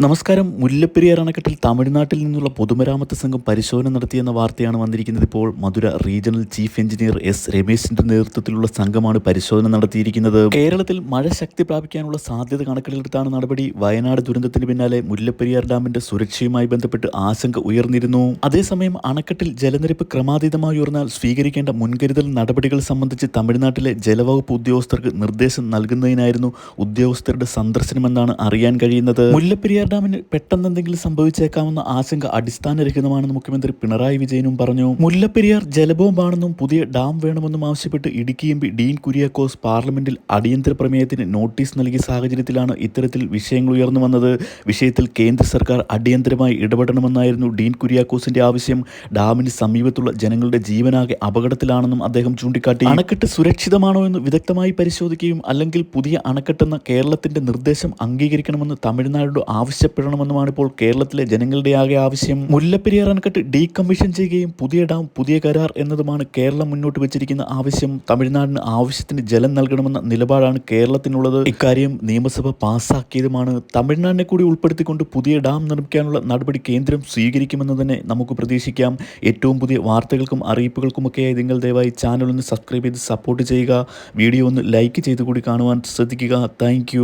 നമസ്കാരം. മുല്ലപ്പെരിയാർ അണക്കെട്ടിൽ തമിഴ്നാട്ടിൽ നിന്നുള്ള പൊതുമരാമത്ത് സംഘം പരിശോധന നടത്തിയെന്ന വാർത്തയാണ് വന്നിരിക്കുന്നത്. ഇപ്പോൾ Madurai regional chief engineer S രമേശിന്റെ നേതൃത്വത്തിലുള്ള സംഘമാണ് പരിശോധന നടത്തിയിരിക്കുന്നത്. കേരളത്തിൽ മഴ ശക്തി പ്രാപിക്കാനുള്ള സാധ്യത കണക്കിലെടുത്താണ് നടപടി. വയനാട് ദുരന്തത്തിന് പിന്നാലെ മുല്ലപ്പെരിയാർ ഡാമിന്റെ സുരക്ഷയുമായി ബന്ധപ്പെട്ട് ആശങ്ക ഉയർന്നിരുന്നു. അതേസമയം അണക്കെട്ടിൽ ജലനിരപ്പ് ക്രമാതീതമായി ഉയർന്നാൽ സ്വീകരിക്കേണ്ട മുൻകരുതൽ നടപടികൾ സംബന്ധിച്ച് തമിഴ്നാട്ടിലെ ജലവകുപ്പ് ഉദ്യോഗസ്ഥർക്ക് നിർദ്ദേശം നൽകുന്നതിനായിരുന്നു ഉദ്യോഗസ്ഥരുടെ സന്ദർശനമെന്നാണ് അറിയാൻ കഴിയുന്നത്. മുല്ലപ്പെരിയാർ ഡാമിന് പെട്ടെന്ന് എന്തെങ്കിലും സംഭവിച്ചേക്കാമെന്ന ആശങ്ക അടിസ്ഥാനരഹിതമാണെന്ന് മുഖ്യമന്ത്രി പിണറായി വിജയനും പറഞ്ഞു. മുല്ലപ്പെരിയാർ ജലബോംബാണെന്നും പുതിയ ഡാം വേണമെന്നും ആവശ്യപ്പെട്ട് ഇടുക്കി എം പി ഡീൻ കുര്യാക്കോസ് പാർലമെന്റിൽ അടിയന്തര പ്രമേയത്തിന് നോട്ടീസ് നൽകിയ സാഹചര്യത്തിലാണ് ഇത്തരത്തിൽ വിഷയങ്ങൾ ഉയർന്നു വന്നത്. വിഷയത്തിൽ കേന്ദ്ര സർക്കാർ അടിയന്തരമായി ഇടപെടണമെന്നായിരുന്നു ഡീൻ കുര്യാക്കോസിന്റെ ആവശ്യം. ഡാമിന് സമീപത്തുള്ള ജനങ്ങളുടെ ജീവനാകെ അപകടത്തിലാണെന്നും അദ്ദേഹം ചൂണ്ടിക്കാട്ടി. അണക്കെട്ട് സുരക്ഷിതമാണോ എന്ന് വിദഗ്ധമായി പരിശോധിക്കുകയും അല്ലെങ്കിൽ പുതിയ അണക്കെട്ടെന്ന കേരളത്തിന്റെ നിർദ്ദേശം അംഗീകരിക്കണമെന്ന് തമിഴ്നാട് ആവശ്യപ്പെടണമെന്നുമാണ് ഇപ്പോൾ കേരളത്തിലെ ജനങ്ങളുടെ ആകെ ആവശ്യം. മുല്ലപ്പെരിയാർ അണക്കെട്ട് ഡീകമ്മീഷൻ ചെയ്യുകയും പുതിയ ഡാം പുതിയ കരാർ എന്നതുമാണ് കേരളം മുന്നോട്ട് വെച്ചിരിക്കുന്ന ആവശ്യം. തമിഴ്നാടിന് ആവശ്യത്തിന് ജലം നൽകണമെന്ന നിലപാടാണ് കേരളത്തിനുള്ളത്. ഇക്കാര്യം നിയമസഭ പാസ്സാക്കിയതുമാണ് തമിഴ്നാടിനെ കൂടി ഉൾപ്പെടുത്തിക്കൊണ്ട് പുതിയ ഡാം നിർമ്മിക്കാനുള്ള നടപടി കേന്ദ്രം സ്വീകരിക്കുമെന്ന് തന്നെ നമുക്ക് പ്രതീക്ഷിക്കാം. ഏറ്റവും പുതിയ വാർത്തകൾക്കും അറിയിപ്പുകൾക്കുമൊക്കെയായി നിങ്ങൾ ദയവായി ചാനൽ ഒന്ന് സബ്സ്ക്രൈബ് ചെയ്ത് സപ്പോർട്ട് ചെയ്യുക. വീഡിയോ ഒന്ന് ലൈക്ക് ചെയ്ത് കൂടി കാണുവാൻ ശ്രദ്ധിക്കുക. താങ്ക്